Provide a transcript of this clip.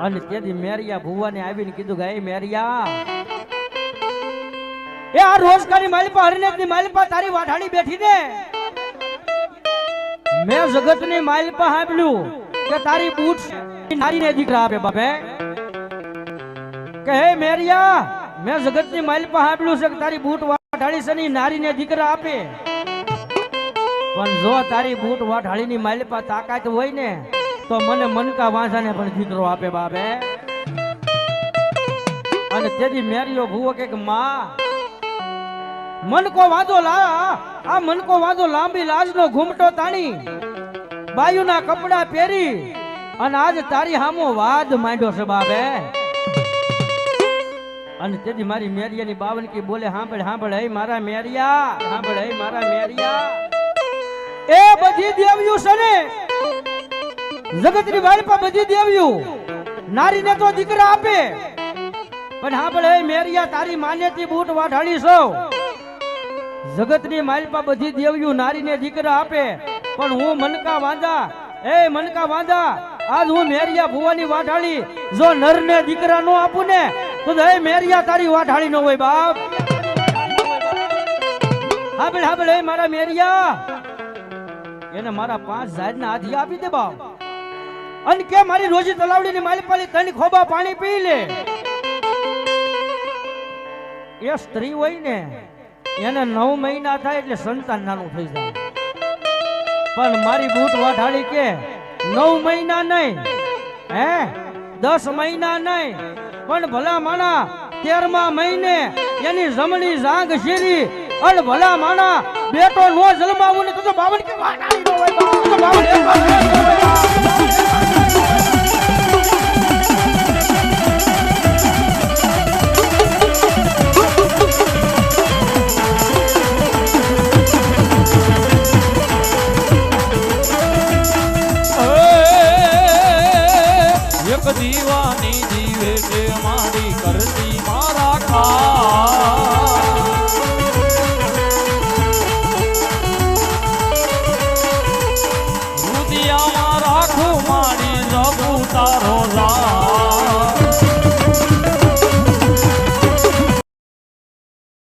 અને તેથી મેરિયા ભુવાને આવીને કીધું કે, "એ મેરિયા, એ આ રોજગારી માલિપા હરિનાથની માલિપા તારી વાઢાણી બેઠી ને મેં જગતની માલિપા સાંભળ્યું કે તારી બૂટ નારીને દીકરા આપે બાપે. કે, હે મેરિયા, મેં જગતની માલિપા સાંભળ્યું છે કે તારી બૂટ વાઢાણી છે ને નારીને દીકરા આપે. પણ જો તારી બૂટ વાઢાળીની માલિપા તાકાત હોય ને તો મને મનકા વાંસાને પણ દીકરો આપે બાબે અને તેથી મેરીઓ ભૂવો કે માં, મનકો વાંધો લા આ મનકો વાંધો લાંબી લાજનો ઘૂમટો તાણી. બાયુના કપડા પહેરી. અને આજ તારી હામો વાદ માંડ્યો છે બાબે અને તેથી મારી મેરિયાની બાવનકી બોલે સાંભળ સાંભળ હે મારા મેરિયા સાંભળ હે મારા મેરિયા. એ બધી દેવ્યું છે ને જગતની વાળપા બધી દેવ્યું. નારીને તો દીકરા આપે. પણ હે મેરિયા, તારી માન્યતી બૂટ વાઢાડી છો. જગતની માલપા બધી દેવ્યું નારીને દીકરા આપે. પણ હું મનકા વાંધા એ મનકા વાંધા આજ હું મેરિયા ભુવાની વાઢાળી જો નરને દીકરા નો આપું ને, તો એ મેરિયા, તારી વાઢાળી નો હોય બાપ. હાબળ હાબળ એ મારા મેરિયા, એને મારા પાંચ ઝાડના હાથી આપી દે બાપ. અને કે મારી રોજી તલાવડીની માલપાલી તને ખોબા પાણી પી લે. એ સ્ત્રી હોય ને, એને નવ મહિના થાય એટલે સંતાન નાનું થઈ જાય. પણ મારી બૂટ વાઢાળી કે, નવ મહિના નહીં, હે? દસ મહિના નહીં, પણ ભલા માણા તેરમા મહિને એની જમણી જાંગ શીરી અને ભલા માણા બેટો નો જલમાવું ને તો બાવન કે નો હોય બાવન